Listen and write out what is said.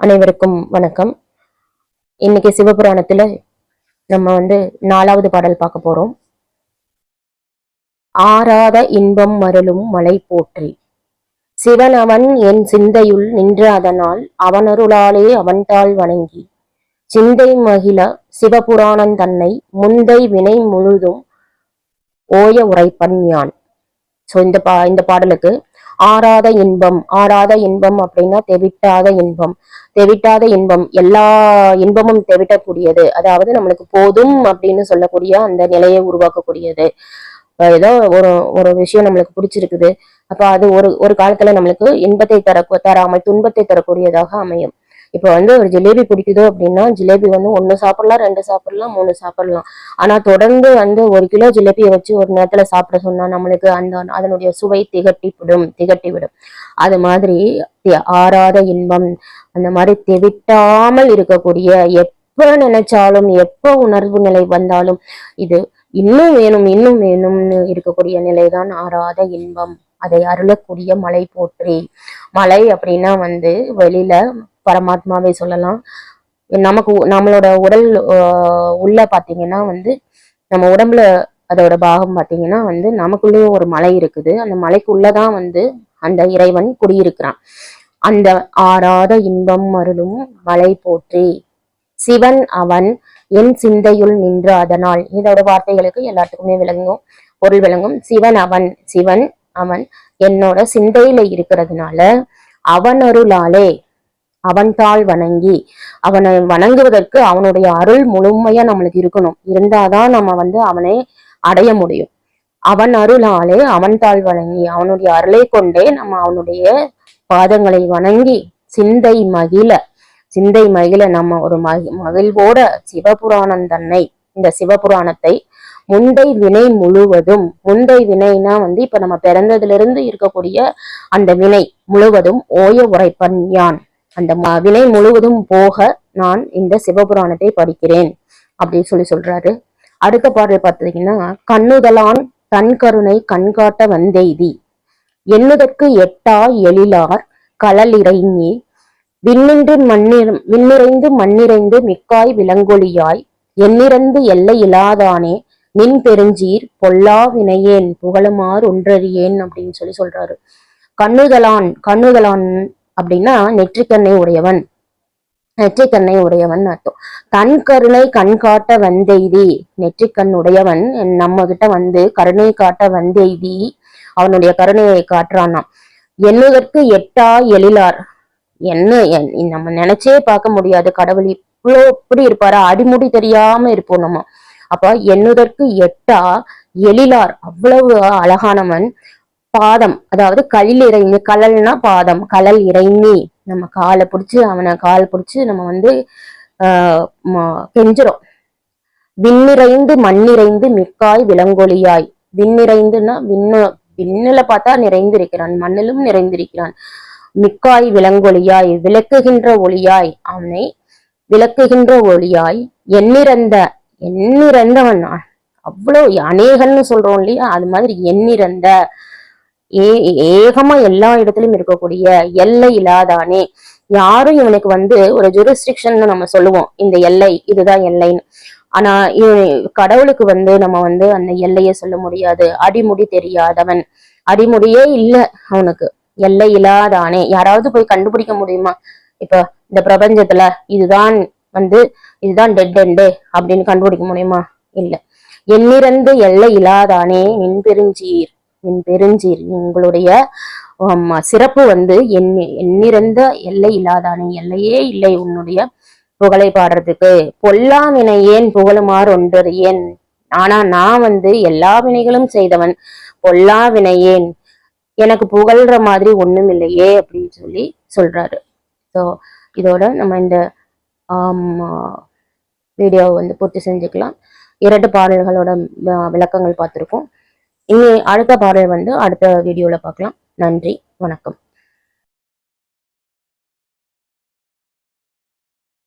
அனைவருக்கும் வணக்கம். இன்னைக்கு சிவபுராணத்துல நம்ம வந்து நாலாவது பாடல் பார்க்க போறோம். ஆராத இன்பம் மருளும் மலை போற்றி. சிவன் அவன் என் சிந்தையுள் நின்ற அதனால் அவனருளாலே அவன்தாள் வணங்கி. சிந்தை மகிழ சிவபுராணம் தன்னை முந்தை வினை முழுதும் ஓய உரைப்பன் யான். ஸோ இந்த பா இந்த பாடலுக்கு ஆறாத இன்பம் ஆறாத இன்பம் அப்படின்னா தெவிட்டாத இன்பம். தெவிட்டாத இன்பம் எல்லா இன்பமும் தெவிட்டக்கூடியது. அதாவது நம்மளுக்கு போதும் அப்படின்னு சொல்லக்கூடிய அந்த நிலையை உருவாக்கக்கூடியது. ஏதோ ஒரு ஒரு விஷயம் நம்மளுக்கு பிடிச்சிருக்குது. அப்ப அது ஒரு ஒரு காலத்துல நம்மளுக்கு இன்பத்தை தர தராமல் துன்பத்தை தரக்கூடியதாக அமையும். இப்போ வந்து ஒரு ஜிலேபி பிடிக்குதோ அப்படின்னா ஜிலேபி வந்து ஒண்ணு சாப்பிடலாம் ரெண்டு சாப்பிடலாம் மூணு சாப்பிடலாம். ஆனா தொடர்ந்து வந்து ஒரு கிலோ ஜிலேபியை வச்சு ஒரு நேரத்துல சாப்பிட சொன்னா நம்மளுக்கு அந்த அதனுடைய சுவை திகட்டி விடும் திகட்டி விடும் அது மாதிரி ஆறாத இன்பம் அந்த மாதிரி தெவிட்டாமல் இருக்கக்கூடிய எப்ப நினைச்சாலும் எப்ப உணர்வு நிலை வந்தாலும் இது இன்னும் வேணும் இன்னும் வேணும்னு இருக்கக்கூடிய நிலைதான் ஆறாத இன்பம். அதை அருளக்கூடிய மலை போற்றி. மலை அப்படின்னா வந்து வெளியில பரமாத்மாவே சொல்லலாம். நமக்கு உ- நம்மளோட உடல் ஆஹ், உள்ள பார்த்தீங்கன்னா வந்து நம்ம உடம்புல அதோட பாகம் பார்த்தீங்கன்னா வந்து நமக்குள்ளேயும் ஒரு மலை இருக்குது. அந்த மலைக்குள்ளதான் வந்து அந்த இறைவன் குடியிருக்கிறான். அந்த ஆறாத இன்பம் அருளும் மலை போற்றி. சிவன் அவன் என் சிந்தையுள் நின்று அதனால். இதோட வார்த்தைகளுக்கு எல்லாத்துக்குமே விளங்கும் பொருள் விளங்கும். சிவன் அவன் சிவன் அவன் என்னோட சிந்தையில இருக்கிறதுனால அவனொருளாலே அவன் தாள் வணங்கி அவனை வணங்குவதற்கு அவனுடைய அருள் முழுமையா நம்மளுக்கு இருக்கணும். இருந்தாதான் நம்ம வந்து அவனை அடைய முடியும். அவன் அருளாலே அவன் தாள் வணங்கி அவனுடைய அருளை கொண்டே நம்ம அவனுடைய பாதங்களை வணங்கி சிந்தை மகிழ சிந்தை மகிழ நம்ம ஒரு மகி மகிழ்வோட சிவபுராணம் தன்னை இந்த சிவபுராணத்தை முந்தை வினை முழுவதும் முந்தை வினைனா வந்து இப்ப நம்ம பிறந்ததுல இருந்து இருக்கக்கூடிய அந்த வினை முழுவதும் ஓய உரைப்பன் யான். அந்த வினை முழுவதும் போக நான் இந்த சிவபுராணத்தை படிக்கிறேன் அப்படின்னு சொல்லி சொல்றாரு. அடுத்த பாடல் பார்த்தீங்கன்னா கண்ணுதலான் தன் கருணை கண்காட்ட வந்தெய்தி எண்ணுதற்கு எட்டா எழிலார் கலலிறங்கி விண்ணின்று மண்ணிற விண்ணிறைந்து மண்ணிறைந்து மிக்காய் விலங்கொலியாய் எண்ணிறந்து எல்லை இலாதானே நின் பெருஞ்சீர் பொல்லா வினையேன் புகழுமாறு ஒன்றறியேன் அப்படின்னு சொல்லி சொல்றாரு. கண்ணுதலான் கண்ணுதலான் அப்படின்னா நெற்றிக்கண்ணை உடையவன். நெற்றிக்கண்ணை உடையவன் அர்த்தம். தன் கருணை கண் காட்ட வந்தெய்தி. நெற்றிக்கண் உடையவன் நம்ம கிட்ட வந்து கருணை காட்ட வந்தெய்தி. அவனுடைய கருணையை காட்டுறானாம். எண்ணுதற்கு எட்டா எழிலார். என்ன நம்ம நினைச்சே பார்க்க முடியாது. கடவுள் இவ்வளோ இப்படி இருப்பாரா? அடிமுடி தெரியாம இருப்போம் நம்ம. அப்ப எண்ணுதற்கு எட்டா எழிலார். அவ்வளவு அழகானவன். பாதம். அதாவது கல் இறைஞ்சி கலல்னா பாதம். கலல் இறைஞ்சி நம்ம காலை பிடிச்சி அவனை கால் பிடிச்சி நம்ம வந்து ஆஹ் விண்ணிறைந்து மண்ணிறைந்து மிக்காய் விலங்கொலியாய். விண்ணிறைந்துன்னா விண்ணு விண்ணில பார்த்தா நிறைந்திருக்கிறான் மண்ணிலும் நிறைந்திருக்கிறான். மிக்காய் விலங்கொலியாய் விளக்குகின்ற ஒளியாய் அவனை விளக்குகின்ற ஒளியாய் எண்ணிறந்த எண்ணிறந்தவன் அவ்வளோ அநேகன்னு சொல்றோம் இல்லையா? அது மாதிரி எண்ணிறந்த ஏ ஏகமா எல்லா இடத்துலயும் இருக்கக்கூடிய எல்லை இல்லாதானே யாரும் இவனுக்கு வந்து ஒரு ஜூரிஸ்டிக்ஷன் நம்ம சொல்லுவோம். இந்த எல்லை இதுதான் எல்லைன்னு. ஆனா இவன் கடவுளுக்கு வந்து நம்ம வந்து அந்த எல்லையை சொல்ல முடியாது. அடிமுடி தெரியாதவன். அடிமுடியே இல்ல அவனுக்கு. எல்லை இல்லாதானே யாராவது போய் கண்டுபிடிக்க முடியுமா? இப்ப இந்த பிரபஞ்சத்துல இதுதான் வந்து இதுதான் டெட் எண்டு அப்படின்னு கண்டுபிடிக்க முடியுமா? இல்ல. எண்ணிறந்து எல்லை இல்லாதானே நின் பெருஞ்சீர். என் பெருஞ்சீர் உங்களுடைய சிறப்பு வந்து என் எண்ணிறந்த எல்லை இல்லாதானே எல்லையே இல்லை உன்னுடைய புகழை பாடுறதுக்கு. பொல்லாவினை ஏன் புகழுமாறு ஒன்றர் ஏன்? ஆனா நான் வந்து எல்லா வினைகளும் செய்தவன் பொல்லா வினை ஏன்? எனக்கு புகழ்ற மாதிரி ஒண்ணும் இல்லையே அப்படின்னு சொல்லி சொல்றாரு. ஸோ இதோட நம்ம இந்த வீடியோவை வந்து பூர்த்தி செஞ்சுக்கலாம். இரண்டு பாடல்களோட விளக்கங்கள் பார்த்துருக்கோம். இனி அடுத்த பாடல் வந்து அடுத்த வீடியோல பார்க்கலாம். நன்றி வணக்கம்.